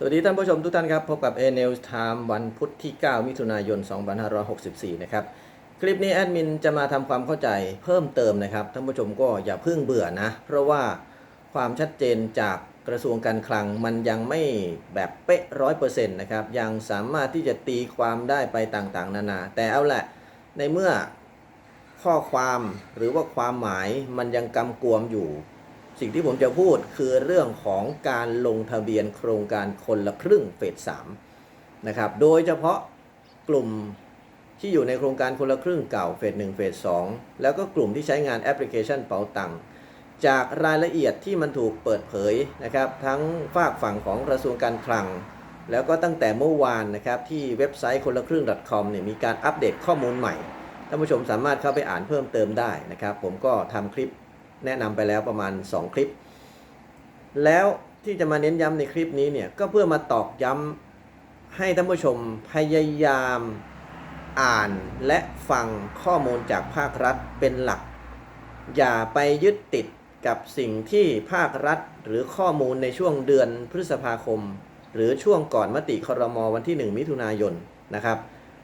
สวัสดีท่านผู้ชมทุกท่านครับ พบกับ a n e w s Time วันพุธที่ 9 มิถุนายน 2564 นะครับ คลิปนี้แอดมินจะมาทำความเข้าใจเพิ่มเติมนะครับ ท่านผู้ชมก็อย่าเพิ่งเบื่อนะ เพราะว่าความชัดเจนจากกระทรวงการคลังมันยังไม่แบบเป๊ะร้อยเปอร์เซ็นต์นะครับ ยังสามารถที่จะตีความได้ไปต่างๆ นานา แต่เอาแหละ ในเมื่อข้อความหรือว่าความหมายมันยังกำกวมอยู่ สิ่งที่ผมจะพูดคือเรื่องของการลงทะเบียนโครงการคนละครึ่งเฟสสามนะครับ โดยเฉพาะกลุ่มที่อยู่ในโครงการคนละครึ่งเก่าเฟสหนึ่งเฟสสองแล้วก็กลุ่มที่ใช้งานแอปพลิเคชันเป๋าตังค์จากรายละเอียดที่มันถูกเปิดเผยนะครับ ทั้งฝากฝั่งของกระทรวงการคลัง แล้วก็ตั้งแต่เมื่อวานนะครับที่เว็บไซต์คนละครึ่ง .com เนี่ยมีการอัปเดตข้อมูลใหม่ท่านผู้ชมสามารถเข้าไปอ่านเพิ่มเติมได้นะครับ ผมก็ทำคลิป แนะนำไปแล้วประมาณ 2 คลิป แล้วที่จะมาเน้นย้ำในคลิปนี้เนี่ยก็เพื่อมาตอกย้ำให้ท่านผู้ชมพยายามอ่านและฟังข้อมูลจากภาครัฐเป็นหลัก อย่าไปยึดติดกับสิ่งที่ภาครัฐหรือข้อมูลในช่วงเดือนพฤษภาคม หรือช่วงก่อนมติครมวันที่ 1 มิถุนายนนะครับ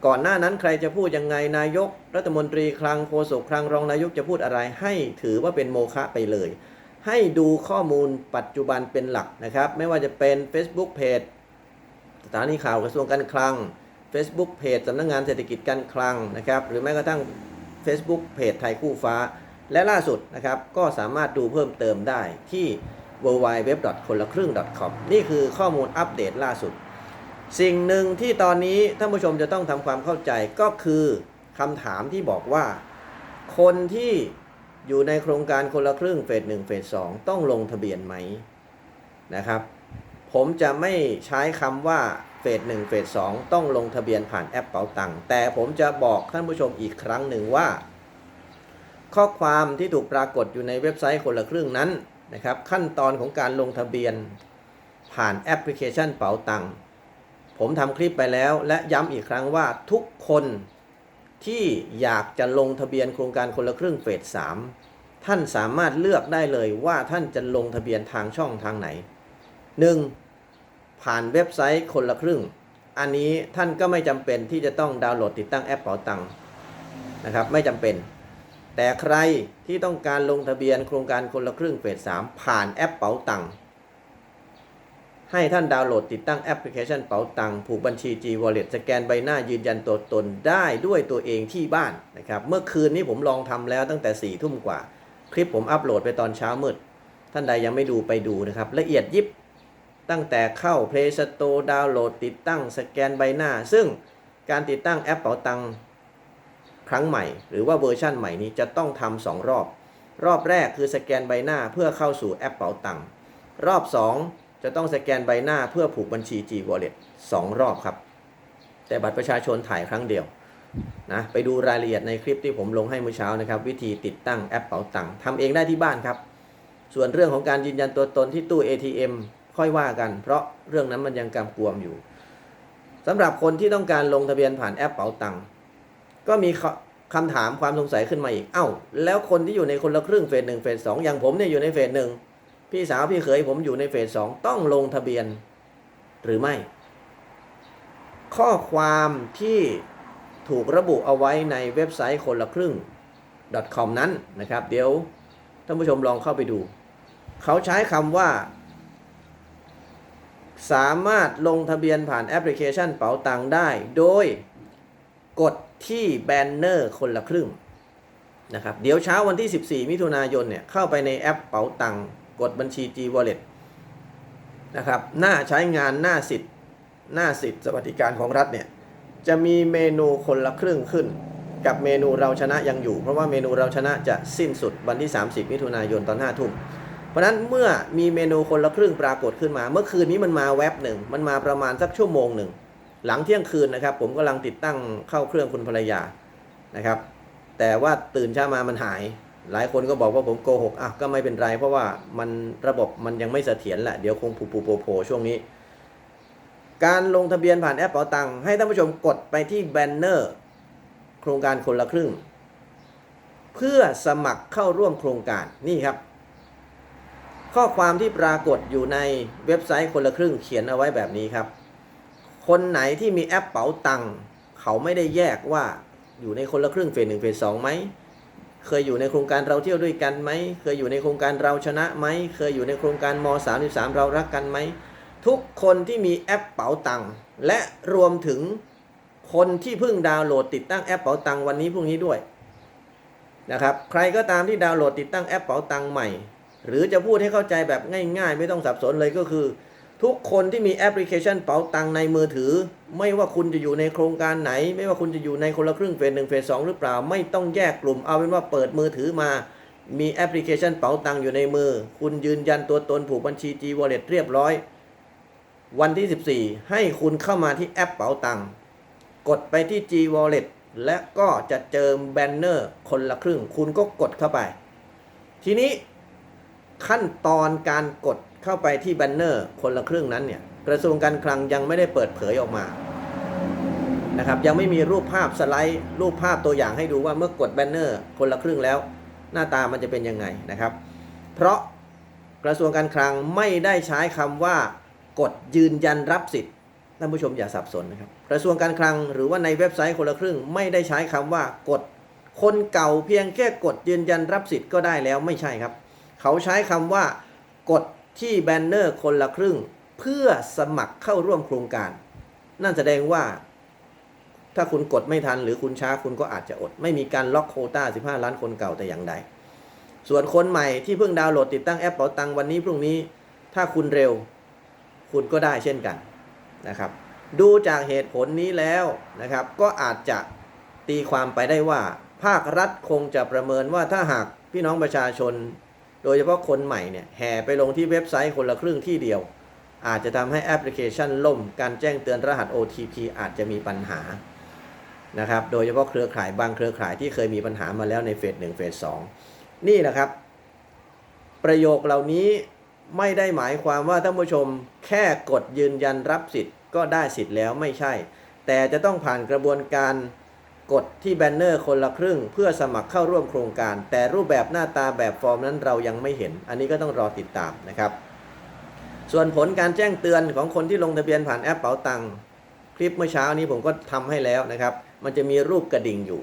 ก่อนหน้านั้นใครจะพูดยังไงนายก รัฐมนตรีคลังโฆษกคลังรองนายกจะพูดอะไร ให้ถือว่าเป็นโมฆะไปเลย ให้ดูข้อมูลปัจจุบันเป็นหลักนะครับ ไม่ว่าจะเป็น Facebook Page สถานีข่าวกระทรวงการคลัง Facebook Page สำนักงานเศรษฐกิจการคลังนะครับ หรือแม้กระทั่ง Facebook Page ไทยคู่ฟ้า และล่าสุดนะครับ ก็สามารถดูเพิ่มเติมได้ที่ w w w คนละครึ่ง .com นี่คือข้อมูลอัปเดตล่าสุด สิ่งหนึ่งที่ตอนนี้ท่านผู้ชมจะต้องทำความเข้าใจก็คือคำถามที่บอกว่า คนที่อยู่ในโครงการคนละครึ่งเฟสหนึ่งเฟสสองต้องลงทะเบียนไหมนะครับ ผมจะไม่ใช้คำว่าเฟสหนึ่งเฟสสองต้องลงทะเบียนผ่านแอปเป๋าตังค์แต่ผมจะบอกท่านผู้ชมอีกครั้งหนึ่งว่า ข้อความที่ถูกปรากฏอยู่ในเว็บไซต์คนละครึ่งนั้นนะครับ ขั้นตอนของการลงทะเบียนผ่านแอปพลิเคชันเป๋าตังค์ ผมทำคลิปไปแล้วและย้ำอีกครั้งว่าทุกคนที่อยากจะลงทะเบียนโครงการคนละครึ่งเฟสสามท่านสามารถเลือกได้เลยว่าท่านจะลงทะเบียนทางช่องทางไหน 1. ผ่านเว็บไซต์คนละครึ่ง อันนี้ท่านก็ไม่จำเป็นที่จะต้องดาวน์โหลดติดตั้งแอปเป๋าตังค์นะครับไม่จำเป็น แต่ใครที่ต้องการลงทะเบียนโครงการคนละครึ่งเฟสสามผ่านแอปเป๋าตังค์ ให้ท่านดาวน์โหลดติดตั้งแอปพลิเคชันเป๋าตังค์ผูกบัญชี G Wallet สแกนใบหน้ายืนยันตัวตนได้ด้วยตัวเองที่บ้านนะครับ เมื่อคืนนี้ผมลองทำแล้วตั้งแต่4ี่ทุ่มกว่า คลิปผมอัปโหลดไปตอนเช้ามืด ท่านใดยังไม่ดูไปดูนะครับ ละเอียดยิบตั้งแต่เข้า Play Store ดาวน์โหลดติดตั้งสแกนใบหน้า ซึ่งการติดตั้งแอปเป๋าตังค์ครั้งใหม่ หรือว่าเวอร์ชั่นใหม่นี้จะต้องทำสองรอบ รอบแรกคือสแกนใบหน้าเพื่อเข้าสู่แอปเป๋าตังค์รอบ 2 จะต้องสแกนใบหน้าเพื่อผูกบัญชี G Wallet 2 รอบครับ แต่บัตรประชาชนถ่ายครั้งเดียวนะไปดูรายละเอียดในคลิปที่ผมลงให้เมื่อเช้านะครับ วิธีติดตั้งแอปเป๋าตังค์ทำเองได้ที่บ้านครับ ส่วนเรื่องของการยืนยันตัวตนที่ตู้ ATM ค่อยว่ากัน เพราะเรื่องนั้นมันยังกำกวมอยู่สำหรับคนที่ต้องการลงทะเบียนผ่านแอปเป๋าตังค์ก็มีคำถามความสงสัยขึ้นมาอีก เอ้า แล้วคนที่อยู่ในคนละครึ่งเฟสหนึ่งเฟสสองอย่างผมเนี่ยอยู่ในเฟสหนึ่ง พี่สาวพี่เขยผมอยู่ในเฟสสองต้องลงทะเบียนหรือไม่ ข้อความที่ถูกระบุเอาไว้ในเว็บไซต์คนละครึ่ง .com นั้นนะครับ เดี๋ยวท่านผู้ชมลองเข้าไปดู เขาใช้คำว่า สามารถลงทะเบียนผ่านแอปพลิเคชันเป๋าตังได้ โดยกดที่แบนเนอร์คนละครึ่งนะครับ เดี๋ยวเช้าวันที่ 14 มิถุนายนเนี่ยเข้าไปในแอปเป๋าตังค์ กดบัญชี G Wallet นะครับ หน้าใช้งานหน้าสิทธิ์ หน้าสิทธิ์สวัสดิการของรัฐเนี่ย จะมีเมนูคนละครึ่งขึ้น กับเมนูเราชนะยังอยู่ เพราะว่าเมนูเราชนะจะสิ้นสุดวันที่ 30 มิถุนายนตอน5ทุ่มเพราะนั้นเมื่อมีเมนูคนละครึ่งปรากฏขึ้นมา เมื่อคืนนี้มันมาแว็บหนึ่ง มันมาประมาณสักชั่วโมงหนึ่ง หลังเที่ยงคืนนะครับ ผมกำลังติดตั้งเข้าเครื่องคุณภรรยานะครับ แต่ว่าตื่นเช้ามามันหาย หลายคนก็บอกว่าผมโกหกอะก็ไม่เป็นไร เพราะว่ามันระบบมันยังไม่เสถียรแหละ เดี๋ยวคงผูปูโผโผช่วงนี้ การลงทะเบียนผ่านแอปเป๋าตังค์ให้ท่านผู้ชมกดไปที่แบนเนอร์โครงการคนละครึ่ง เพื่อสมัครเข้าร่วมโครงการนี่ครับ ข้อความที่ปรากฏอยู่ในเว็บไซต์คนละครึ่งเขียนเอาไว้แบบนี้ครับ คนไหนที่มีแอปเป๋าตังค์เขาไม่ได้แยกว่าอยู่ในคนละครึ่งเฟสหนึ่งเฟสสองไหม เคยอยู่ในโครงการเราเที่ยวด้วยกันไหม เคยอยู่ในโครงการเราชนะไหม เคยอยู่ในโครงการม 33 เรารักกันไหม ทุกคนที่มีแอปเป๋าตังค์และรวมถึงคนที่เพิ่งดาวน์โหลดติดตั้งแอปเป๋าตังค์วันนี้พรุ่งนี้ด้วยนะครับใครก็ตามที่ดาวน์โหลดติดตั้งแอปเป๋าตังค์ใหม่ หรือจะพูดให้เข้าใจแบบง่าย ๆ ไม่ต้องสับสนเลยก็คือ ทุกคนที่มีแอปพลิเคชันเป๋าตังในมือถือ ไม่ว่าคุณจะอยู่ในโครงการไหน ไม่ว่าคุณจะอยู่ในคนละครึ่งเฟสหนึ่งเฟสสองหรือเปล่า ไม่ต้องแยกกลุ่มเอาเป็นว่าเปิดมือถือมา มีแอปพลิเคชันเป๋าตังอยู่ในมือ คุณยืนยันตัวตนผูกบัญชี G Wallet เรียบร้อย วันที่ 14 ให้คุณเข้ามาที่แอปเป๋าตังกดไปที่ G Wallet และก็จะเจอแบนเนอร์คนละครึ่ง คุณก็กดเข้าไป ทีนี้ขั้นตอนการกด เข้าไปที่แบนเนอร์คนละครึ่งนั้นเนี่ยกระทรวงการคลังยังไม่ได้เปิดเผยออกมานะครับยังไม่มีรูปภาพสไลด์ รูปภาพตัวอย่างให้ดูว่าเมื่อกดแบนเนอร์คนละครึ่งแล้ว หน้าตามันจะเป็นยังไงนะครับ เพราะกระทรวงการคลังไม่ได้ใช้คำว่ากดยืนยันรับสิทธิ์ท่านผู้ชมอย่าสับสนนะครับกระทรวงการคลังหรือว่าในเว็บไซต์คนละครึ่ง ไม่ได้ใช้คำว่ากดคนเก่าเพียงแค่กดยืนยันรับสิทธิ์ก็ได้แล้วไม่ใช่ครับ เขาใช้คำว่ากด ที่แบนเนอร์คนละครึ่ง เพื่อสมัครเข้าร่วมโครงการ นั่นแสดงว่า ถ้าคุณกดไม่ทันหรือคุณช้าคุณก็อาจจะอด ไม่มีการล็อกโคต้า 15 ล้านคนเก่าแต่อย่างใด ส่วนคนใหม่ที่เพิ่งดาวน์โหลดติดตั้งแอปเป๋าตังวันนี้พรุ่งนี้ ถ้าคุณเร็ว คุณก็ได้เช่นกันนะครับ ดูจากเหตุผลนี้แล้วนะครับ ก็อาจจะตีความไปได้ว่า ภาครัฐคงจะประเมินว่าถ้าหากพี่น้องประชาชน โดยเฉพาะคนใหม่เนี่ยแห่ไปลงที่เว็บไซต์คนละครึ่งที่เดียว อาจจะทำให้แอปพลิเคชันล่ม การแจ้งเตือนรหัส OTP อาจจะมีปัญหานะครับ โดยเฉพาะเครือข่ายบางเครือข่ายที่เคยมีปัญหามาแล้วในเฟส1เฟส2นี่นะครับ ประโยคเหล่านี้ไม่ได้หมายความว่าท่านผู้ชมแค่กดยืนยันรับสิทธิ์ก็ได้สิทธิ์แล้วไม่ใช่ แต่จะต้องผ่านกระบวนการ กดที่แบนเนอร์คนละครึ่ง เพื่อสมัครเข้าร่วมโครงการ แต่รูปแบบหน้าตาแบบฟอร์มนั้นเรายังไม่เห็น อันนี้ก็ต้องรอติดตามนะครับ ส่วนผลการแจ้งเตือนของคนที่ลงทะเบียนผ่านแอปเป๋าตังค์คลิปเมื่อเช้านี้ผมก็ทำให้แล้วนะครับ มันจะมีรูปกระดิ่งอยู่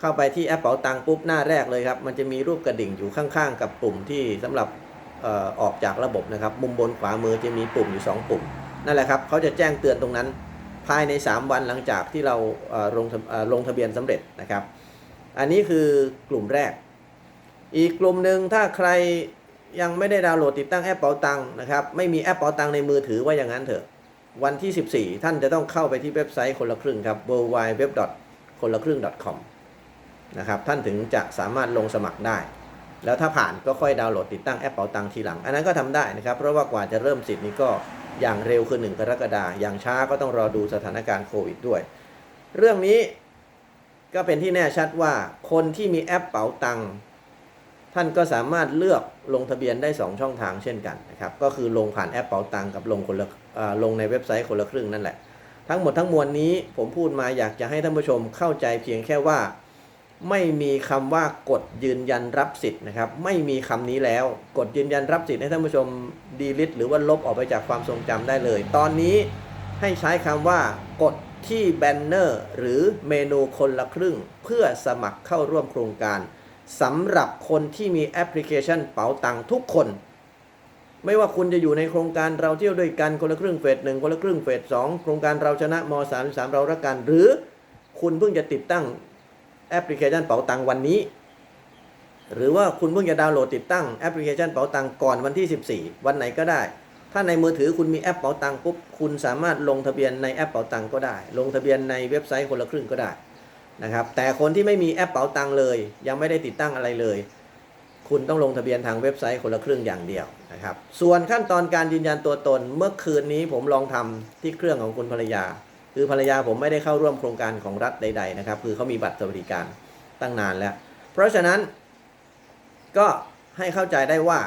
เข้าไปที่แอปเป๋าตังค์ปุ๊บหน้าแรกเลยครับ มันจะมีรูปกระดิ่งอยู่ข้างๆ กับปุ่มที่สำหรับออออกจากระบบนะครับ มุมบนขวามือจะมีปุ่มอยู่ 2 ปุ่ม นั่นแหละครับเขาจะแจ้งเตือนตรงนั้น ภายใน 3 วันหลังจากที่เราลงทะเอ่อลงทะเบียนสำเร็จนะครับ อันนี้คือกลุ่มแรก อีกกลุ่มหนึ่งถ้าใครยังไม่ได้ดาวน์โหลดติดตั้งแอปเป๋าตังนะครับไม่มีแอปเป๋าตังในมือถือว่าอย่างนั้นเถอะ วันที่ 14 ท่านจะต้องเข้าไปที่เว็บไซต์คนละครึ่งครับ w w w คนละครึ่ง .com นะครับท่านถึงจะสามารถลงสมัครได้ แล้วถ้าผ่านก็ค่อยดาวน์โหลดติดตั้งแอปเป๋าตังทีหลัง อันนั้นก็ทำได้นะครับ เพราะว่ากว่าจะเริ่มสิทธิ์นี้ก็ อย่างเร็วคือ 1 กรกฎาอย่างช้าก็ต้องรอดูสถานการณ์โควิดด้วย เรื่องนี้ก็เป็นที่แน่ชัดว่าคนที่มีแอปเป๋าตังค์ท่านก็สามารถเลือกลงทะเบียนได้ 2 ช่องทางเช่นกันนะครับก็คือลงผ่านแอปเป๋าตังค์กับลงคนละลงในเว็บไซต์คนละครึ่งนั่นแหละ ทั้งหมดทั้งมวลนี้ผมพูดมาอยากจะให้ท่านผู้ชมเข้าใจเพียงแค่ว่า ไม่มีคำว่ากดยืนยันรับสิทธิ์นะครับ ไม่มีคำนี้แล้วกดยืนยันรับสิทธิ์ให้ท่านผู้ชมดีลิทหรือว่าลบออกไปจากความทรงจำได้เลย ตอนนี้ให้ใช้คำว่ากดที่แบนเนอร์หรือเมนูคนละครึ่ง เพื่อสมัครเข้าร่วมโครงการสำหรับคนที่มีแอปพลิเคชันเป๋าตังค์ทุกคน ไม่ว่าคุณจะอยู่ในโครงการเราเที่ยวด้วยกันคนละครึ่งเฟสหนึ่งคนละครึ่งเฟสสองโครงการเราชนะมสามสามเรารักกันหรือคุณเพิ่งจะติดตั้ง แอปพลิเคชันเป๋าตังวันนี้ หรือว่าคุณเพิ่งจะดาวน์โหลดติดตั้งแอปพลิเคชันเป๋าตังก่อนวันที่ 14 วันไหนก็ได้ ถ้าในมือถือคุณมีแอปเป๋าตังปุ๊บคุณสามารถลงทะเบียนในแอปเป๋าตังก็ได้ ลงทะเบียนในเว็บไซต์คนละครึ่งก็ได้นะครับแต่คนที่ไม่มีแอปเป๋าตังเลย ยังไม่ได้ติดตั้งอะไรเลย คุณต้องลงทะเบียนทางเว็บไซต์คนละครึ่งอย่างเดียวนะครับส่วนขั้นตอนการยืนยันตัวตนเมื่อคืนนี้ผมลองทำที่เครื่องของคุณภรรยา คือภรรยาผมไม่ได้เข้าร่วมโครงการของรัฐใด ๆ นะครับ คือเขามีบัตรสวัสดิการตั้งนานแล้ว เพราะฉะนั้นก็ให้เข้าใจได้ว่า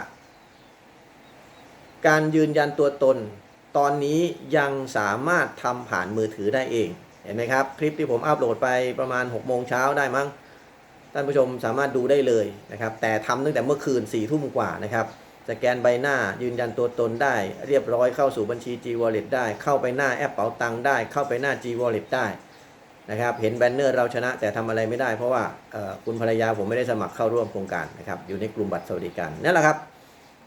การยืนยันตัวตนตอนนี้ยังสามารถทำผ่านมือถือได้เอง เห็นไหมครับ คลิปที่ผมอัปโหลดไปประมาณ6โมงเช้าได้มั้งท่านผู้ชมสามารถดูได้เลยนะครับ แต่ทำตั้งแต่เมื่อคืน4ี่ทุ่มกว่านะครับ สแกนใบหน้ายืนยันตัวตนได้ เรียบร้อยเข้าสู่บัญชี G Wallet ได้ เข้าไปหน้าแอปเป๋าตังค์ได้ เข้าไปหน้า G Wallet ได้นะครับ เห็นแบนเนอร์เราชนะแต่ทำอะไรไม่ได้เพราะว่าคุณภรรยาผมไม่ได้สมัครเข้าร่วมโครงการนะครับ อยู่ในกลุ่มบัตรสวัสดิการนั่นแหละครับ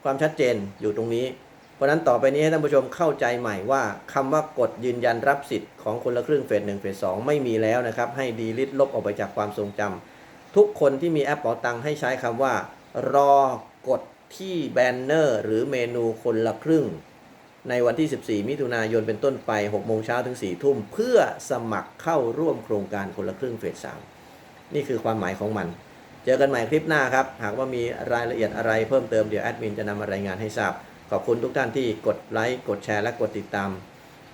ความชัดเจนอยู่ตรงนี้ เพราะนั้นต่อไปนี้ให้ท่านผู้ชมเข้าใจใหม่ว่าคำว่ากดยืนยันรับสิทธิ์ของคนละครึ่งเฟสหนึ่งเฟสสองไม่มีแล้วนะครับ ให้ดีลิทลบออกไปจากความทรงจำทุกคนที่มีแอปเป๋าตังค์ให้ใช้คำว่า รอกด ที่แบนเนอร์หรือเมนูคนละครึ่ง ในวันที่ 14 มิถุนายนเป็นต้นไป 6 โมงเช้าถึง 4 ทุ่ม เพื่อสมัครเข้าร่วมโครงการคนละครึ่งเฟส 3 นี่คือความหมายของมัน เจอกันใหม่คลิปหน้าครับ หากว่ามีรายละเอียดอะไรเพิ่มเติมเดี๋ยวแอดมินจะนำมารายงานให้ทราบ ขอบคุณทุกท่านที่กดไลค์กดแชร์และกดติดตาม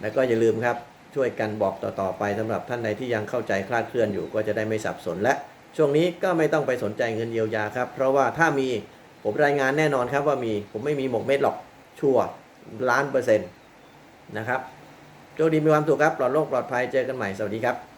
แล้วก็อย่าลืมครับช่วยกันบอกต่อๆไปสำหรับท่านใดที่ยังเข้าใจคลาดเคลื่อนอยู่ก็จะได้ไม่สับสนและช่วงนี้ก็ไม่ต้องไปสนใจเงินเยียวยาครับ เพราะว่าถ้ามี ผมรายงานแน่นอนครับว่ามีผมไม่มีหมกเม็ดหรอกชัวร์ล้านเปอร์เซ็นต์นะครับโชคดีมีความสุขครับปลอดโรคปลอดภัยเจอกันใหม่สวัสดีครับ